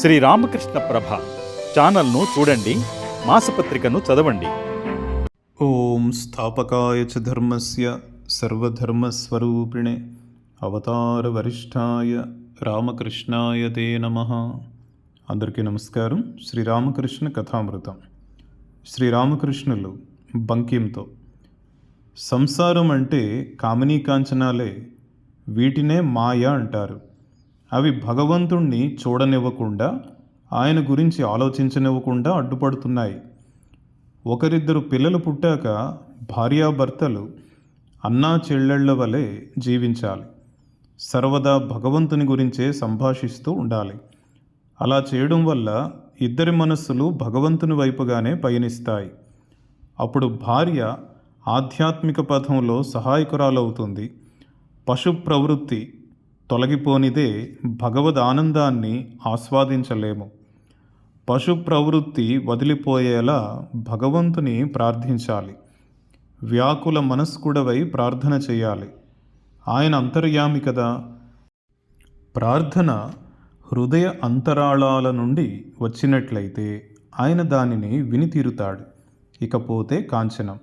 శ్రీ రామకృష్ణ ప్రభ ఛానల్ను చూడండి మాసపత్రికను చదవండి. ఓం స్థాపకాయ చ ధర్మస్య సర్వధర్మస్వరూపిణే అవతార వరిష్ఠాయ రామకృష్ణాయ తే నమ. అందరికీ నమస్కారం. శ్రీరామకృష్ణ కథామృతం. శ్రీరామకృష్ణులు బంకింతో సంసారం అంటే కామినీ కాంచనాలే వీటినే మాయ అంటారు. అవి భగవంతుణ్ణి చూడనివ్వకుండా ఆయన గురించి ఆలోచించనివ్వకుండా అడ్డుపడుతున్నాయి. ఒకరిద్దరు పిల్లలు పుట్టాక భార్యాభర్తలు అన్నా చెల్లెళ్ళ వలె జీవించాలి. సర్వదా భగవంతుని గురించే సంభాషిస్తూ ఉండాలి. అలా చేయడం వల్ల ఇద్దరి మనస్సులు భగవంతుని వైపుగానే పయనిస్తాయి. అప్పుడు భార్య ఆధ్యాత్మిక పథంలో సహాయకురాలవుతుంది. పశు ప్రవృత్తి తొలగిపోనిదే భగవద్ ఆనందాన్ని ఆస్వాదించలేము. పశు ప్రవృత్తి వదిలిపోయేలా భగవంతుని ప్రార్థించాలి. వ్యాకుల మనస్కుడవై ప్రార్థన చేయాలి. ఆయన అంతర్యామి కదా. ప్రార్థన హృదయ అంతరాళాల నుండి వచ్చినట్లయితే ఆయన దానిని విని తీరుతాడు ఇకపోతే కాంచనం.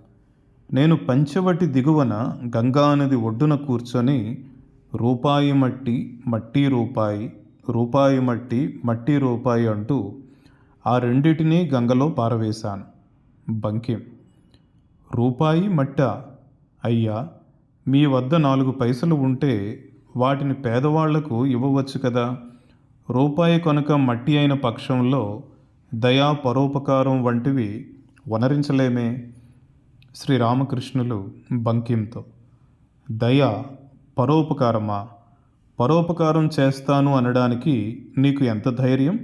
నేను పంచవటి దిగువన గంగానది ఒడ్డున కూర్చొని రూపాయి మట్టి మట్టి రూపాయి రూపాయి మట్టి మట్టి రూపాయి అంటూ ఆ రెండిటినీ గంగలో పారవేశాను. బంకిం. రూపాయి మట్ట? అయ్యా మీ వద్ద నాలుగు పైసలు ఉంటే వాటిని పేదవాళ్ళకు ఇవ్వవచ్చు కదా. రూపాయి కనుక మట్టి అయిన పక్షంలో దయా పరోపకారం వంటివి వనరించలేమే. శ్రీరామకృష్ణులు బంకింతో. దయ పరోపకారమా? పరోపకారం చేస్తాను అనడానికి నీకు ఎంత ధైర్యం?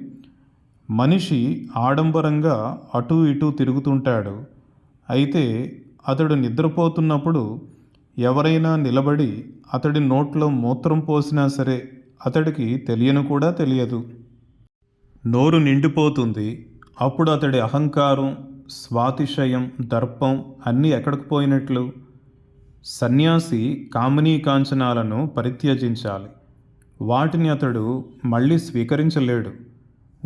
మనిషి ఆడంబరంగా అటూ ఇటూ తిరుగుతుంటాడు. అయితే అతడు నిద్రపోతున్నప్పుడు ఎవరైనా నిలబడి అతడి నోట్లో మూత్రం పోసినా సరే అతడికి తెలియను కూడా తెలియదు. నోరు నిండిపోతుంది. అప్పుడు అతడి అహంకారం స్వాతిశయం దర్పం అన్నీ ఎక్కడికి పోయినట్లు? సన్యాసి కామినీ కాంచనాలను పరిత్యజించాలి. వాటిని అతడు మళ్ళీ స్వీకరించలేడు.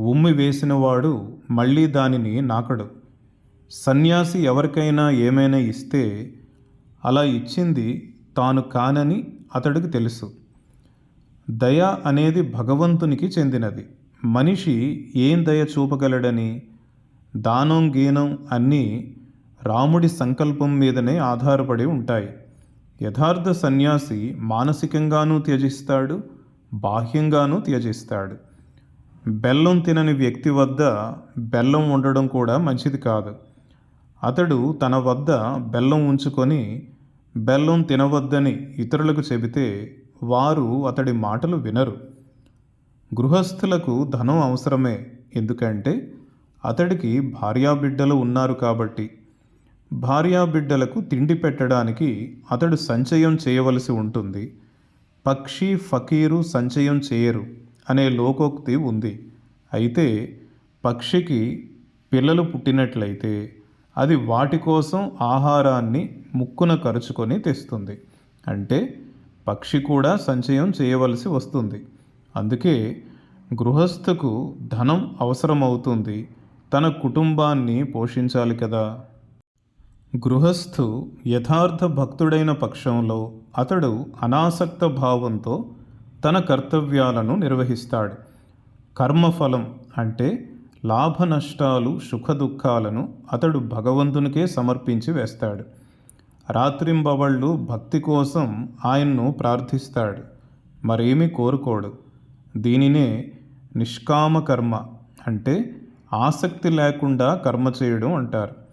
ఉమ్మి వేసినవాడు మళ్ళీ దానిని నాకడు. సన్యాసి ఎవరికైనా ఏమైనా ఇస్తే అలా ఇచ్చింది తాను కానని అతడికి తెలుసు. దయ అనేది భగవంతునికి చెందినది. మనిషి ఏం దయ చూపగలడని దానం గీనం అన్నీ రాముడి సంకల్పం మీదనే ఆధారపడి ఉంటాయి. యథార్థ సన్యాసి మానసికంగానూ త్యజిస్తాడు బాహ్యంగానూ త్యజిస్తాడు. బెల్లం తినని వ్యక్తి వద్ద బెల్లం ఉండడం కూడా మంచిది కాదు. అతడు తన వద్ద బెల్లం ఉంచుకొని బెల్లం తినవద్దని ఇతరులకు చెబితే వారు అతడి మాటలు వినరు. గృహస్థులకు ధనం అవసరమే ఎందుకంటే అతడికి భార్యాబిడ్డలు ఉన్నారు కాబట్టి. భార్యాబిడ్డలకు తిండి పెట్టడానికి అతడు సంచయం చేయవలసి ఉంటుంది. పక్షి ఫకీరు సంచయం చేయరు అనే లోకోక్తి ఉంది. అయితే పక్షికి పిల్లలు పుట్టినట్లయితే అది వాటి కోసం ఆహారాన్ని ముక్కున కరుచుకొని తెస్తుంది. అంటే పక్షి కూడా సంచయం చేయవలసి వస్తుంది. అందుకే గృహస్థకు ధనం అవసరమవుతుంది. తన కుటుంబాన్ని పోషించాలి కదా. గృహస్థు యథార్థ భక్తుడైన పక్షంలో అతడు అనాసక్త భావంతో తన కర్తవ్యాలను నిర్వహిస్తాడు. కర్మఫలం అంటే లాభ నష్టాలు సుఖదుఖాలను అతడు భగవంతునికే సమర్పించి వేస్తాడు. రాత్రింబవళ్ళు భక్తి కోసం ఆయన్ను ప్రార్థిస్తాడు. మరేమీ కోరుకోడు. దీనినే నిష్కామ కర్మ అంటే ఆసక్తి లేకుండా కర్మ చేయడం అంటారు.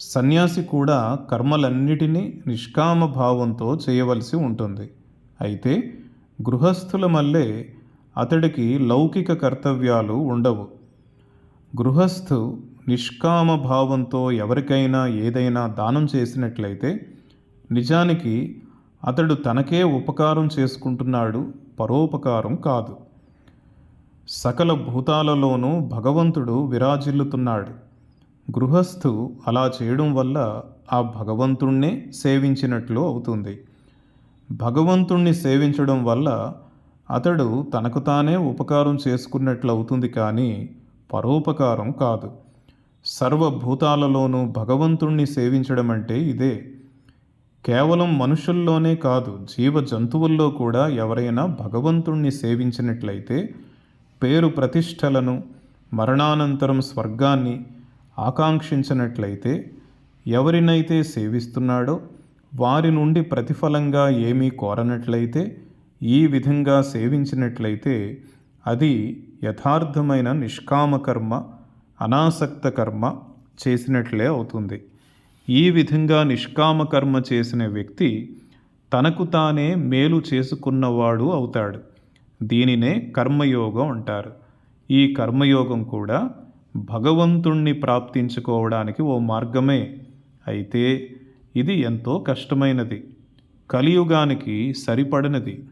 సన్యాసి కూడా కర్మలన్నిటినీ నిష్కామ భావంతో చేయవలసి ఉంటుంది. అయితే గృహస్థుల మల్లే అతడికి లౌకిక కర్తవ్యాలు ఉండవు. గృహస్థు నిష్కామ భావంతో ఎవరికైనా ఏదైనా దానం చేసినట్లయితే నిజానికి అతడు తనకే ఉపకారం చేసుకుంటున్నాడు పరోపకారం కాదు. సకల భూతాలలోనూ భగవంతుడు విరాజిల్లుతున్నాడు. గృహస్థు అలా చేయడం వల్ల ఆ భగవంతుణ్ణే సేవించినట్లు అవుతుంది. భగవంతుణ్ణి సేవించడం వల్ల అతడు తనకు తానే ఉపకారం చేసుకున్నట్లు అవుతుంది కానీ పరోపకారం కాదు. సర్వభూతాలలోనూ భగవంతుణ్ణి సేవించడం అంటే ఇదే. కేవలం మనుషుల్లోనే కాదు జీవ జంతువుల్లో కూడా ఎవరైనా భగవంతుణ్ణి సేవించినట్లయితే పేరు ప్రతిష్టలను మరణానంతరం స్వర్గాన్ని ఆకాంక్షించినట్లయితే ఎవరినైతే సేవిస్తున్నాడో వారి నుండి ప్రతిఫలంగా ఏమీ కోరనట్లయితే ఈ విధంగా సేవించినట్లయితే అది యథార్థమైన నిష్కామకర్మ అనాసక్త కర్మ చేసినట్లే అవుతుంది. ఈ విధంగా నిష్కామకర్మ చేసిన వ్యక్తి తనకు తానే మేలు చేసుకున్నవాడు అవుతాడు. దీనినే కర్మయోగం అంటారు. ఈ కర్మయోగం కూడా భగవంతుణ్ణి ప్రాప్తించుకోవడానికి ఓ మార్గమే. అయితే ఇది ఎంతో కష్టమైనది. కలియుగానికి సరిపడనిది.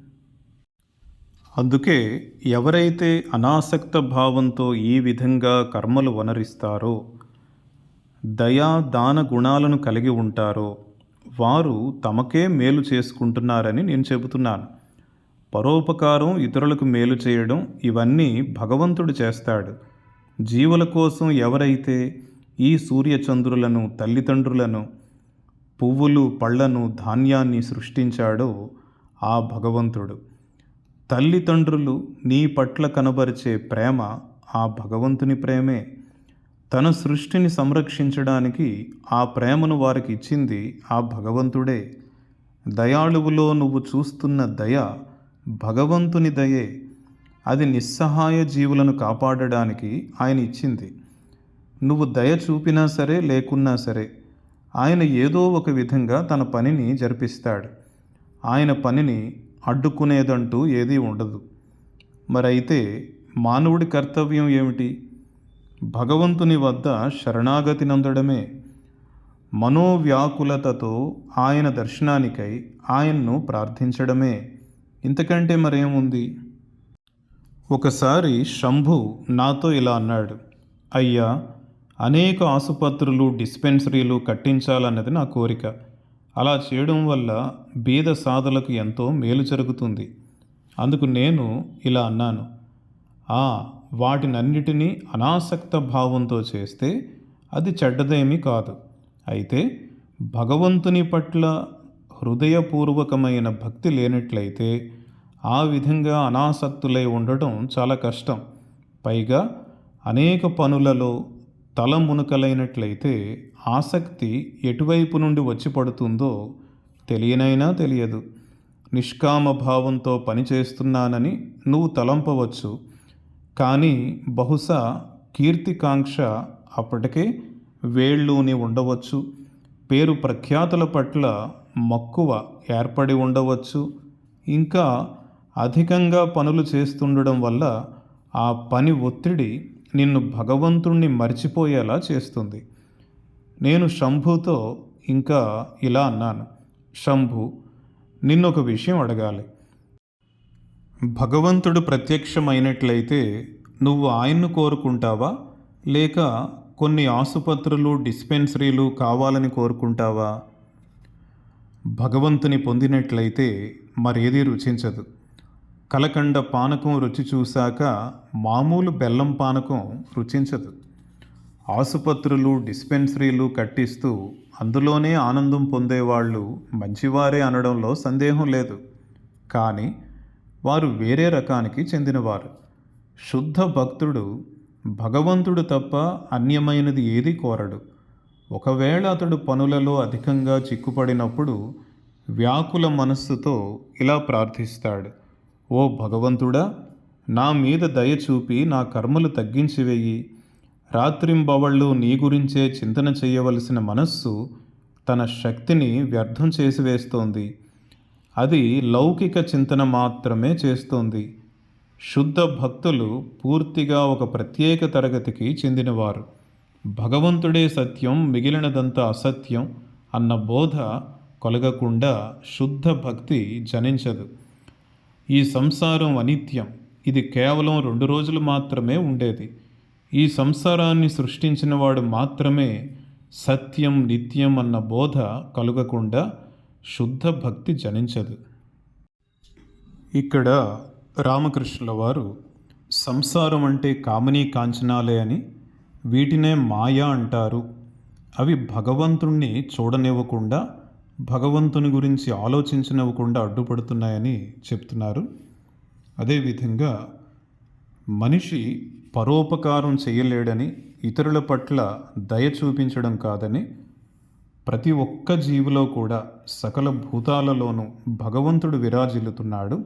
అందుకే ఎవరైతే అనాసక్త భావంతో ఈ విధంగా కర్మలు వనరిస్తారో దయా దాన గుణాలను కలిగి ఉంటారో వారు తమకే మేలు చేసుకుంటున్నారని నేను చెబుతున్నాను. పరోపకారం ఇతరులకు మేలు చేయడం ఇవన్నీ భగవంతుడు చేస్తాడు. జీవుల కోసం ఎవరైతే ఈ సూర్యచంద్రులను తల్లిదండ్రులను పువ్వులు పళ్ళను ధాన్యాన్ని సృష్టించాడో ఆ భగవంతుడు. తల్లిదండ్రులు నీ పట్ల కనబరిచే ప్రేమ ఆ భగవంతుని ప్రేమే. తన సృష్టిని సంరక్షించడానికి ఆ ప్రేమను వారికి ఇచ్చింది ఆ భగవంతుడే. దయాళువులో నువ్వు చూస్తున్న దయ భగవంతుని దయే. అది నిస్సహాయ జీవులను కాపాడడానికి ఆయన ఇచ్చింది. నువ్వు దయ చూపినా సరే లేకున్నా సరే ఆయన ఏదో ఒక విధంగా తన పనిని జరిపిస్తాడు. ఆయన పనిని అడ్డుకునేదంటూ ఏదీ ఉండదు. మరైతే మానవుడి కర్తవ్యం ఏమిటి? భగవంతుని వద్ద శరణాగతి నందడమే. మనోవ్యాకులతతో ఆయన దర్శనానికై ఆయన్ను ప్రార్థించడమే. ఇంతకంటే మరేముంది? ఒకసారి శంభు నాతో ఇలా అన్నాడు అయ్యా అనేక ఆసుపత్రులు డిస్పెన్సరీలు కట్టించాలన్నది నా కోరిక. అలా చేయడం వల్ల బీద సాధులకు ఎంతో మేలు జరుగుతుంది. అందుకు నేను ఇలా అన్నాను. ఆ వాటినన్నిటినీ అనాసక్త భావంతో చేస్తే అది చెడ్డదేమీ కాదు. అయితే భగవంతుని పట్ల హృదయపూర్వకమైన భక్తి లేనట్లయితే ఆ విధంగా అనాసక్తులై ఉండటం చాలా కష్టం. పైగా అనేక పనులలో తల మునకలైనట్లయితే ఆసక్తి ఎటువైపు నుండి వచ్చి పడుతుందో తెలియనైనా తెలియదు. నిష్కామ భావంతో పనిచేస్తున్నానని నువ్వు తలంపవచ్చు. కానీ బహుశా కీర్తికాంక్ష అప్పటికే వేళ్ళూని ఉండవచ్చు. పేరు ప్రఖ్యాతుల పట్ల మక్కువ ఏర్పడి ఉండవచ్చు. ఇంకా అధికంగా పనులు చేస్తుండడం వల్ల ఆ పని ఒత్తిడి నిన్ను భగవంతుణ్ణి మర్చిపోయేలా చేస్తుంది. నేను శంభుతో ఇంకా ఇలా అన్నాను. శంభు నిన్నొక విషయం అడగాలి. భగవంతుడు ప్రత్యక్షమైనట్లయితే నువ్వు ఆయన్ను కోరుకుంటావా? లేక కొన్ని ఆసుపత్రులు డిస్పెన్సరీలు కావాలని కోరుకుంటావా? భగవంతుని పొందినట్లయితే మరేది రుచించదు. కలకండ పానకం రుచి చూశాక మామూలు బెల్లం పానకం రుచించదు. ఆసుపత్రులు డిస్పెన్సరీలు కట్టిస్తూ అందులోనే ఆనందం పొందేవాళ్ళు మంచివారే అనడంలో సందేహం లేదు. కానీ వారు వేరే రకానికి చెందినవారు. శుద్ధ భక్తుడు భగవంతుడు తప్ప అన్యమైనది ఏది కోరడు. ఒకవేళ అతడు పనులలో అధికంగా చిక్కుపడినప్పుడు వ్యాకుల మనస్సుతో ఇలా ప్రార్థిస్తాడు. ఓ భగవంతుడా నా మీద దయ చూపి నా కర్మలు తగ్గించి వెయ్యి రాత్రింబవళ్ళు నీ గురించే చింతన చేయవలసిన మనస్సు తన శక్తిని వ్యర్థం చేసివేస్తోంది అది లౌకిక చింతన మాత్రమే చేస్తోంది. శుద్ధ భక్తులు పూర్తిగా ఒక ప్రత్యేక తరగతికి చెందినవారు. భగవంతుడే సత్యం మిగిలినదంతా అసత్యం అన్న బోధ కొలగకుండా శుద్ధ భక్తి జనించదు. ఈ సంసారం అనిత్యం. ఇది కేవలం రెండు రోజులు మాత్రమే ఉండేది. ఈ సంసారాన్ని సృష్టించిన వాడు మాత్రమే సత్యం నిత్యం అన్న బోధ కలుగకుండా శుద్ధ భక్తి జనించదు. ఇక్కడ రామకృష్ణుల వారు సంసారం అంటే కామనీ కాంచనాలే అని వీటినే మాయ అంటారు. అవి భగవంతుణ్ణి చూడనివ్వకుండా భగవంతుని గురించి ఆలోచించనివ్వకుండా అడ్డుపడుతున్నాయని చెప్తున్నారు. అదేవిధంగా మనిషి పరోపకారం చేయలేడని ఇతరుల పట్ల దయ చూపించడం కాదని ప్రతి ఒక్క జీవిలో కూడా సకల భూతాలలోనూ భగవంతుడు విరాజిల్లుతున్నాడు.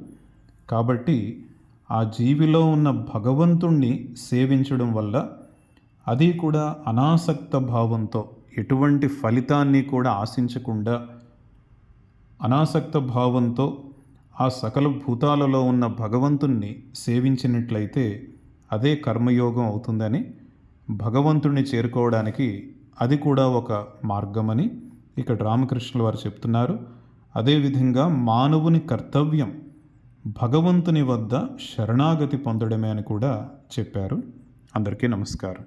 కాబట్టి ఆ జీవిలో ఉన్న భగవంతుణ్ణి సేవించడం వల్ల అది కూడా అనాసక్త భావంతో ఎటువంటి ఫలితాన్ని కూడా ఆశించకుండా అనాసక్త భావంతో ఆ సకల భూతాలలో ఉన్న భగవంతుణ్ణి సేవించినట్లయితే అదే కర్మయోగం అవుతుందని భగవంతుణ్ణి చేరుకోవడానికి అది కూడా ఒక మార్గమని ఇక్కడ రామకృష్ణుల వారు చెప్తున్నారు. అదేవిధంగా మానవుని కర్తవ్యం భగవంతుని వద్ద శరణాగతి పొందడమే అని కూడా చెప్పారు. అందరికీ నమస్కారం.